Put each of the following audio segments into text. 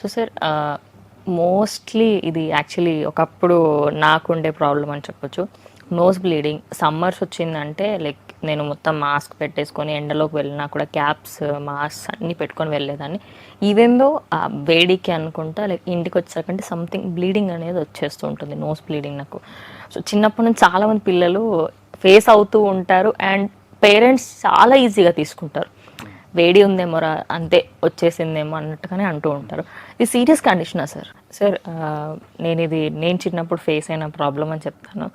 So sir mostly ఇది actually ఒకప్పుడు నాకుండే ప్రాబ్లం అని చెప్పొచ్చు. నోస్ బ్లీడింగ్ సమ్మర్స్ వచ్చిందంటే లైక్ నేను మొత్తం మాస్క్ పెట్టేసుకొని ఎండలోకి వెళ్ళినా కూడా క్యాప్స్ మాస్క్ అన్నీ పెట్టుకొని వెళ్ళేదాన్ని. ఈవెందో ఆ వేడికి అనుకుంటా లైక్ ఇంటికి వచ్చాకంటే సంథింగ్ బ్లీడింగ్ అనేది వచ్చేస్తూ ఉంటుంది నోస్ బ్లీడింగ్ నాకు. సో చిన్నప్పటి నుంచి చాలామంది పిల్లలు ఫేస్ అవుతూ ఉంటారు అండ్ పేరెంట్స్ చాలా ఈజీగా తీసుకుంటారు. వేడి ఉందేమోరా అంతే వచ్చేసిందేమో అన్నట్టుగానే అంటూ ఉంటారు. ఇది సీరియస్ కండిషనా సార్? సార్ నేను ఇది నేను చిన్నప్పుడు ఫేస్ అయిన ప్రాబ్లం అని చెప్తాను.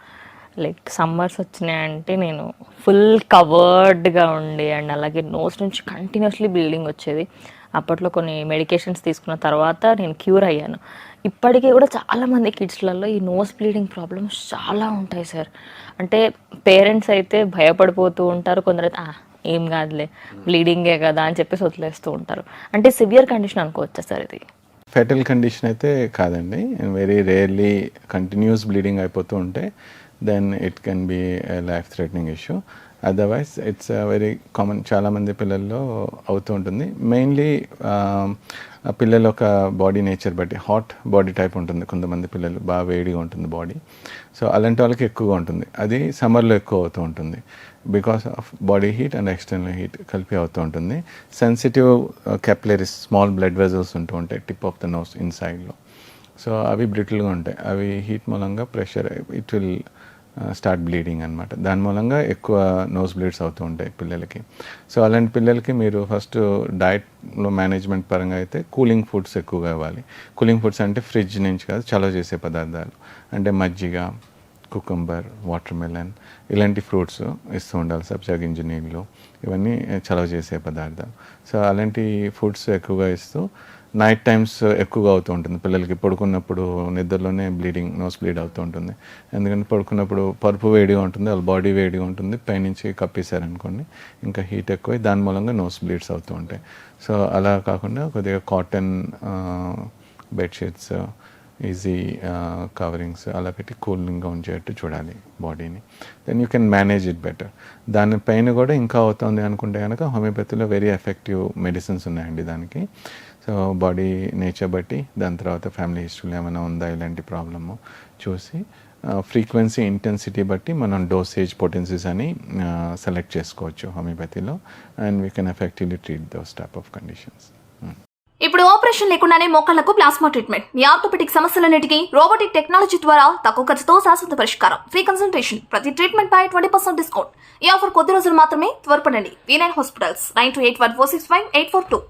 లైక్ సమ్మర్స్ వచ్చినాయంటే నేను ఫుల్ కవర్డ్గా ఉండి అండ్ అలాగే నోస్ నుంచి కంటిన్యూస్లీ బ్లీడింగ్ వచ్చేది. అప్పట్లో కొన్ని మెడికేషన్స్ తీసుకున్న తర్వాత నేను క్యూర్ అయ్యాను. ఇప్పటికీ కూడా చాలామంది కిడ్స్లలో ఈ నోస్ బ్లీడింగ్ ప్రాబ్లమ్స్ చాలా ఉంటాయి సార్. అంటే పేరెంట్స్ అయితే భయపడిపోతూ ఉంటారు కొందరైతే ఏం కాదులే బ్లీడింగే కదా అని చెప్పేసి వదిలేస్తూ ఉంటారు. అంటే సివియర్ కండిషన్ అనుకోవచ్చా సార్ ఇది? ఫెటల్ కండిషన్ అయితే కాదండి. వెరీ రేర్లీ కంటిన్యూస్ బ్లీడింగ్ అయిపోతూ ఉంటే then it can be life threatening issue otherwise it's very common చాలామంది పిల్లల్లో అవుతూ ఉంటుంది. మెయిన్లీ um, పిల్లల ఒక బాడీ నేచర్ బట్టి హాట్ బాడీ టైప్ ఉంటుంది. కొంతమంది పిల్లలు బాగా వేడిగా ఉంటుంది బాడీ సో అలాంటి వాళ్ళకి ఎక్కువగా ఉంటుంది. అది సమ్మర్లో ఎక్కువ అవుతూ ఉంటుంది. Because of body heat and external heat కలిపి అవుతూ ఉంటుంది. Sensitive capillaries small blood vessels ఉంటూ ఉంటాయి టిప్ ఆఫ్ ద నోస్ ఇన్సైడ్లో సో అవి బ్రిటిల్గా ఉంటాయి. అవి హీట్ మూలంగా pressure it will start bleeding అనమాట దాని మూలంగా ఎక్కువ నోస్ బ్లీడ్స్ అవుతూ ఉంటాయి పిల్లలకి. సో అలాంటి పిల్లలకి మీరు ఫస్ట్ డైట్లో మేనేజ్మెంట్ పరంగా అయితే కూలింగ్ ఫుడ్స్ ఎక్కువగా ఇవ్వాలి. కూలింగ్ ఫుడ్స్ అంటే ఫ్రిడ్జ్ నుంచి కాదు చలవ చేసే పదార్థాలు. అంటే మజ్జిగ కుకుంబర్ వాటర్ మెలన్ ఇలాంటి ఫ్రూట్స్ ఇస్తూ ఉండాలి సబ్జా గింజ నీళ్ళు. ఇవన్నీ చలవ చేసే పదార్థాలు. సో అలాంటి ఫుడ్స్ ఎక్కువగా ఇస్తూ నైట్ టైమ్స్ uh, ఎక్కువగా అవుతూ ఉంటుంది. పిల్లలకి పడుకున్నప్పుడు నిద్రలోనే బ్లీడింగ్ నోస్ బ్లీడ్ అవుతూ ఉంటుంది. ఎందుకంటే పడుకున్నప్పుడు పరుపు వేడిగా ఉంటుంది వాళ్ళ బాడీ వేడిగా ఉంటుంది. పైనుంచి కప్పేశారనుకోండి ఇంకా హీట్ ఎక్కువ దాని మూలంగా నోస్ బ్లీడ్స్ అవుతూ ఉంటాయి. సో అలా కాకుండా కొద్దిగా కాటన్ బెడ్షీట్స్ ఈజీ కవరింగ్స్ అలా పెట్టి కూలింగ్గా ఉంచేటట్టు చూడాలి బాడీని then you can manage it better దానిపైన కూడా ఇంకా అవుతుంది అనుకుంటే కనుక హోమియోపతిలో వెరీ ఎఫెక్టివ్ మెడిసిన్స్ ఉన్నాయండి దానికి. సో బాడీ నేచర్ బట్టి దాని తర్వాత ఫ్యామిలీ హిస్టరీలో ఏమైనా ఉందా ఇలాంటి ప్రాబ్లము చూసి ఫ్రీక్వెన్సీ ఇంటెన్సిటీ బట్టి మనం డోసేజ్ పొటెన్సీస్ అని సెలెక్ట్ చేసుకోవచ్చు హోమియోపతిలో and we can effectively treat those type of conditions. Hmm. ఇప్పుడు ఆపరేషన్ లేకుండానే మోకాళ్ళకు ప్లాస్మా ట్రీట్మెంట్. మీ ఆర్థోపెటిక్ సమస్యలన్నిటికీ రోబోటిక్ టెక్నాలజీ ద్వారా తక్కువ ఖర్చుతో శాశ్వత పరిష్కారం. Free consultation. ప్రతి ట్రీట్మెంట్ పై ట్వంటీ పర్సెంట్ డిస్కౌంట్. ఈ ఆఫర్ కొద్ది రోజులు మాత్రమే త్వరపడండి. V nine hospitals. Nine two eight one four six five eight four two.